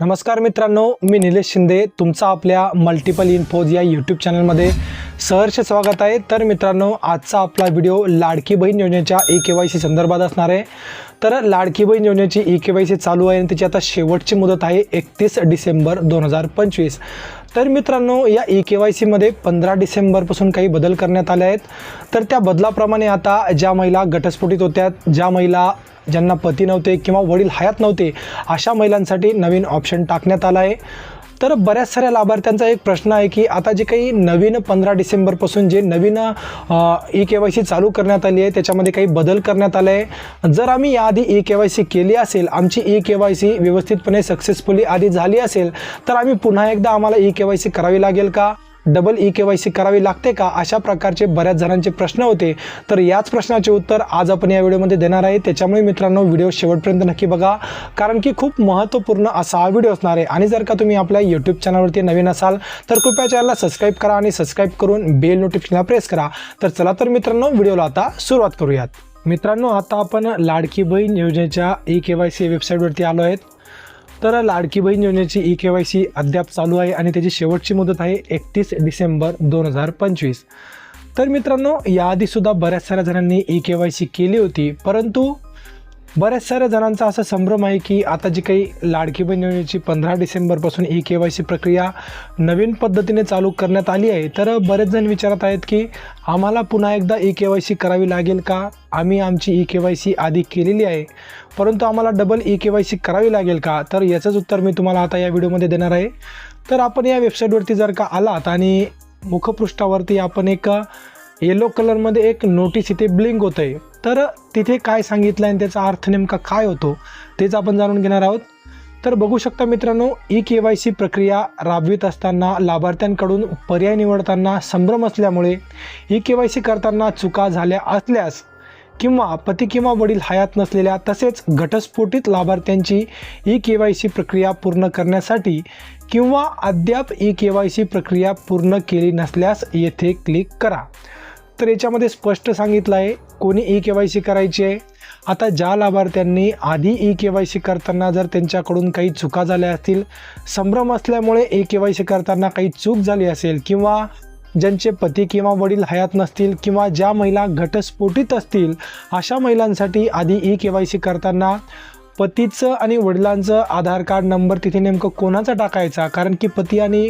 नमस्कार मित्रांनो मी निलेश शिंदे. तुमचा आपल्या मल्टिपल इन्फोज या यूट्यूब चॅनलमध्ये सहर्ष स्वागत आहे. तर मित्रांनो आजचा आपला व्हिडिओ लाडकी बहीण योजनेच्या ई के वाय सी संदर्भात असणार आहे. तर लाडकी बहीण योजनेची ई के वाय सी चालू आहे आणि त्याची आता शेवटची मुदत आहे एकतीस डिसेंबर दोन हजार पंचवीस. तर मित्रांनो या ई के वाय सीमध्ये पंधरा डिसेंबरपासून काही बदल करण्यात आले आहेत. तर त्या बदलाप्रमाणे आता ज्या महिला घटस्फोटीत होत्या ज्या महिला ज्यांना पती नव्हते किंवा वडील हयात नव्हते अशा महिलांसाठी नवीन ऑप्शन टाकण्यात आला आहे. तर बऱ्याच साऱ्या लाभार्थ्यांचा एक प्रश्न आहे की आता जे काही नवीन पंधरा डिसेंबरपासून जे नवीन ई के वाय सी चालू करण्यात आली आहे त्याच्यामध्ये काही बदल करण्यात आला आहे. जर आम्ही याआधी ई के वाय सी केली असेल आमची ई के वाय सी व्यवस्थितपणे सक्सेसफुली आधी झाली असेल तर आम्ही पुन्हा एकदा आम्हाला ई के वाय सी करावी लागेल का? Double E K Y C करावी लागते का? अशा प्रकारचे बऱ्याच जणांचे प्रश्न होते. तर याच प्रश्नाचे उत्तर आज आपण या व्हिडिओमध्ये देणार आहे. त्याच्यामुळे मित्रांनो व्हिडिओ शेवटपर्यंत नक्की बघा. कारण की खूप महत्त्वपूर्ण असा हा व्हिडिओ असणार आहे. आणि जर का तुम्ही आपल्या यूट्यूब चॅनलवरती नवीन असाल तर कृपया चॅनलला सबस्क्राईब करा आणि सबस्क्राईब करून बेल नोटिफिकेशनला प्रेस करा. तर चला तर मित्रांनो व्हिडिओला आता सुरुवात करूयात. मित्रांनो आता आपण लाडकी बहीण योजनेच्या ई के वाय सी वेबसाईटवरती आलो आहेत. तर लाडकी बहीण योजनेची ई के वाय सी अद्याप चालू आहे आणि त्याची शेवटची मुदत आहे एकतीस डिसेंबर दोन हजार पंचवीस. तर मित्रांनो याआधीसुद्धा बऱ्याच साऱ्या जणांनी ई के वाय सी केली होती परंतु बऱ्याच साऱ्या जणांचा असा संभ्रम आहे की आता जी काही लाडकी बहीण योजनेची पंधरा डिसेंबरपासून ई के वाय सी प्रक्रिया नवीन पद्धतीने चालू करण्यात आली आहे तर बरेच जण विचारत आहेत की आम्हाला पुन्हा एकदा ई के वाय सी करावी लागेल का? आम्ही आमची ई के वाय सी आधी केलेली आहे परंतु आम्हाला double E K Y C करावी लागेल का? तर याचंच उत्तर मी तुम्हाला आता या व्हिडिओमध्ये देणार आहे. तर आपण या वेबसाईटवरती जर का आलात आणि मुखपृष्ठावरती आपण एक येलो कलरमध्ये एक नोटीस इथे ब्लिंक होतं आहे तर तिथे काय सांगितलं आहे आणि त्याचा अर्थ नेमका काय होतो तेच आपण जाणून घेणार आहोत. तर बघू शकता मित्रांनो ई के वाय सी प्रक्रिया राबवित असताना लाभार्थ्यांकडून पर्याय निवडताना संभ्रम असल्यामुळे ई के वाय सी करताना चुका झाल्या असल्यास किंवा पती किंवा वडील हयात नसलेल्या तसेच घटस्फोटित लाभार्थ्यांची ई के वाय सी प्रक्रिया पूर्ण करण्यासाठी किंवा अद्याप ई के वाय सी प्रक्रिया पूर्ण केली नसल्यास येथे क्लिक करा. तर याच्यामध्ये स्पष्ट सांगितलं आहे कोणी ई के वाय सी करायची आहे. आता ज्या लाभार्थ्यांनी आधी ई के वाय सी करताना जर त्यांच्याकडून काही चुका झाल्या असतील संभ्रम असल्यामुळे ई के वाय सी करताना काही चूक झाली असेल किंवा ज्यांचे पती किंवा वडील हयात नसतील किंवा ज्या महिला घटस्फोटित असतील अशा महिलांसाठी आधी ई के वाय सी करताना पतीचं आणि वडिलांचं आधार कार्ड नंबर तिथे नेमकं कोणाचा टाकायचा कारण की पती आणि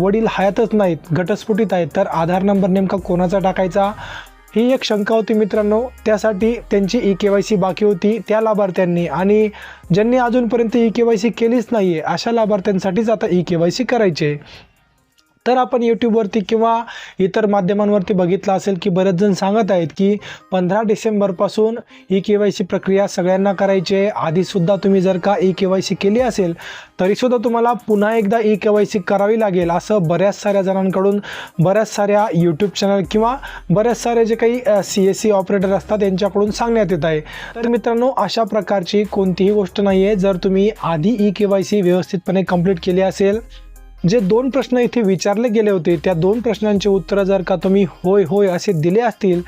वडील हयातच नाहीत घटस्फोटीत आहेत तर आधार नंबर नेमका कोणाचा टाकायचा ही एक शंका होती मित्रांनो. त्यासाठी त्यांची ई के वाय सी बाकी होती त्या लाभार्थ्यांनी. आणि ज्यांनी अजूनपर्यंत ई के वाय सी केलीच नाही आहे अशा लाभार्थ्यांसाठीच आता ई के वाय सी करायची. आहे तर आपण यूट्यूबवरती किंवा इतर माध्यमांवरती बघितलं असेल की बरेच जण सांगत आहेत की पंधरा डिसेंबरपासून ई के वाय सी प्रक्रिया सगळ्यांना करायची आहे. आधीसुद्धा तुम्ही जर का ई के वाय सी केली असेल तरीसुद्धा तुम्हाला पुन्हा एकदा ई के वाय सी करावी लागेल असं बऱ्याच साऱ्या जणांकडून बऱ्याच साऱ्या यूट्यूब चॅनल किंवा बऱ्याच सारे जे काही सी एस सी ऑपरेटर असतात यांच्याकडून सांगण्यात येत आहे. तर मित्रांनो अशा प्रकारची कोणतीही गोष्ट नाही आहे जर तुम्ही आधी ई के वाय सी व्यवस्थितपणे कंप्लीट केली असेल जे दोन प्रश्न इथे विचारले गेले होते त्या दोन प्रश्नांचे उत्तरं जर का तुम्ही होय होय असे दिले असतील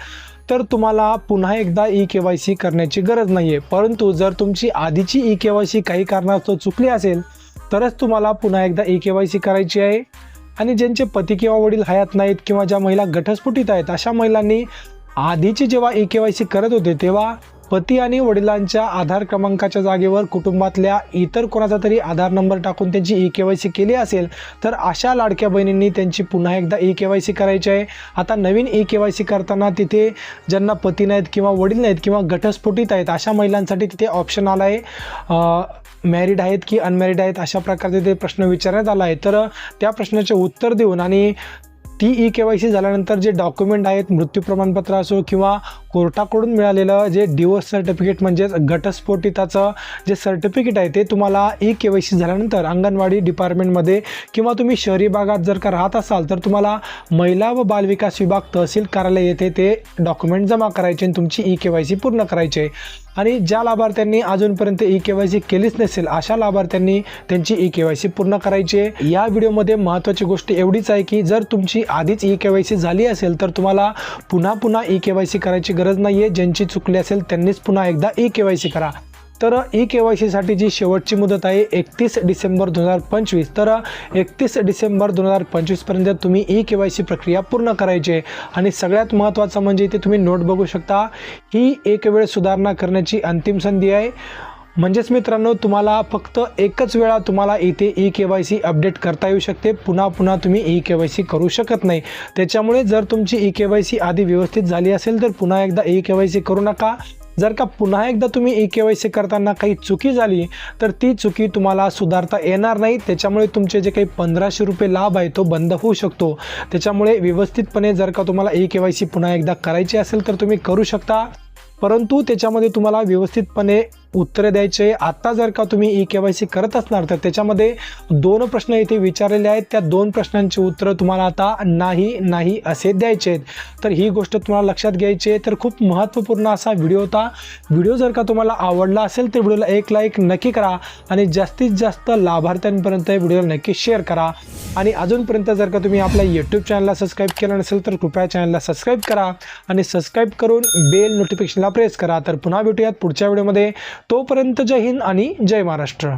तर तुम्हाला पुन्हा एकदा ई के वाय सी करण्याची गरज नाही आहे परंतु जर तुमची आधीची ई के वाय सी काही कारणास्तव चुकली असेल तरच तुम्हाला पुन्हा एकदा ई के वाय सी करायची आहे. आणि ज्यांचे पती किंवा वडील हयात नाहीत किंवा ज्या महिला गटस्फुटीत आहेत अशा महिलांनी आधीची जेव्हा ई के वाय सी करत होते तेव्हा पती आणि वडिलांच्या आधार क्रमांकाच्या जागेवर कुटुंबातल्या इतर कोणाचा तरी आधार नंबर टाकून त्यांची ई के वाय सी केली असेल तर अशा लाडक्या बहिणींनी त्यांची पुन्हा एकदा ई के वाय सी करायची आहे. आता नवीन ई के वाय सी करताना तिथे ज्यांना पती नाहीत किंवा वडील नाहीत किंवा गटस्फोटीत आहेत अशा महिलांसाठी तिथे ऑप्शन आला आहे. मॅरिड आहेत की अनमॅरिड आहेत अशा प्रकारचे ते प्रश्न विचारण्यात आला आहे. तर त्या प्रश्नाचे उत्तर देऊन आणि ती ई के वाय सी झाल्यानंतर जे डॉक्युमेंट आहेत मृत्यू प्रमाणपत्र असो किंवा कोर्टाकडून मिळालेलं जे डिवोर्स सर्टिफिकेट म्हणजेच घटस्फोटिताचं जे सर्टिफिकेट आहे ते तुम्हाला ई के वाय सी झाल्यानंतर अंगणवाडी डिपार्टमेंटमध्ये किंवा तुम्ही शहरी भागात जर का राहत असाल तर तुम्हाला महिला व बालविकास विभाग तहसील कार्यालय येथे ते डॉक्युमेंट जमा करायचे आणि तुमची ई के वाय सी पूर्ण करायची आहे. आणि ज्या लाभार्थ्यांनी अजूनपर्यंत ई के वाय सी केलीच नसेल अशा लाभार्थ्यांनी त्यांची ई के वाय सी पूर्ण करायची आहे. या व्हिडिओमध्ये महत्त्वाची गोष्ट एवढीच आहे की जर तुमची आधीच ई के वाय सी झाली असेल तर तुम्हाला पुन्हा पुन्हा ई के वाय सी करायची गरज नाही आहे ज्यांची चुकली असेल त्यांनीच पुन्हा एकदा ई के वाय सी करा. तर ई के वाय सीसाठी जी शेवटची मुदत आहे एकतीस डिसेंबर दोन हजार पंचवीस. तर एकतीस डिसेंबर दोन हजार पंचवीसपर्यंत तुम्ही ई के वाय सी प्रक्रिया पूर्ण करायची आहे. आणि सगळ्यात महत्त्वाचं म्हणजे इथे तुम्ही नोट बघू शकता ही एक वेळ सुधारणा करण्याची अंतिम संधी आहे. म्हणजेच मित्रांनो तुम्हाला फक्त एकच वेळा तुम्हाला इथे E K Y C update करता येऊ शकते. पुन्हा पुन्हा तुम्ही ई के वाय सी करू शकत नाही. त्याच्यामुळे जर तुमची ई के वाय सी आधी व्यवस्थित झाली असेल तर पुन्हा एकदा ई के वाय सी करू नका. जर का पुन्हा एकदा तुम्ही ई के वाय सी करताना काही चुकी झाली तर ती चुकी तुम्हाला सुधारता येणार नाही. त्याच्यामुळे तुमचे जे काही पंधराशे रुपये लाभ आहे तो बंद होऊ शकतो. त्याच्यामुळे व्यवस्थितपणे जर का तुम्हाला ई के वाय सी पुन्हा एकदा करायची असेल तर तुम्ही करू शकता. परंतु त्याच्यामध्ये तुम्हाला व्यवस्थितपणे उत्तरे द्यायचे. आत्ता जर का तुम्ही ई के वाय सी करत असणार तर त्याच्यामध्ये दोन प्रश्न इथे विचारलेले आहेत. त्या दोन प्रश्नांची उत्तरं तुम्हाला आता नाही नाही असे द्यायचे आहेत. तर ही गोष्ट तुम्हाला लक्षात घ्यायची आहे. तर खूप महत्त्वपूर्ण असा व्हिडिओ होता. व्हिडिओ जर का तुम्हाला आवडला असेल तर व्हिडिओला एक लाईक नक्की करा आणि जास्तीत जास्त लाभार्थ्यांपर्यंत व्हिडिओला नक्की शेअर करा. आणि अजूनपर्यंत जर का तुम्ही आपल्या यूट्यूब चॅनलला सबस्क्राईब केलं नसेल तर कृपया चॅनलला सबस्क्राईब करा आणि सबस्क्राईब करून बेल नोटिफिकेशनला प्रेस करा. तर पुन्हा भेटूयात पुढच्या व्हिडिओमध्ये. तोपर्यंत जय हिंद आणि जय महाराष्ट्र.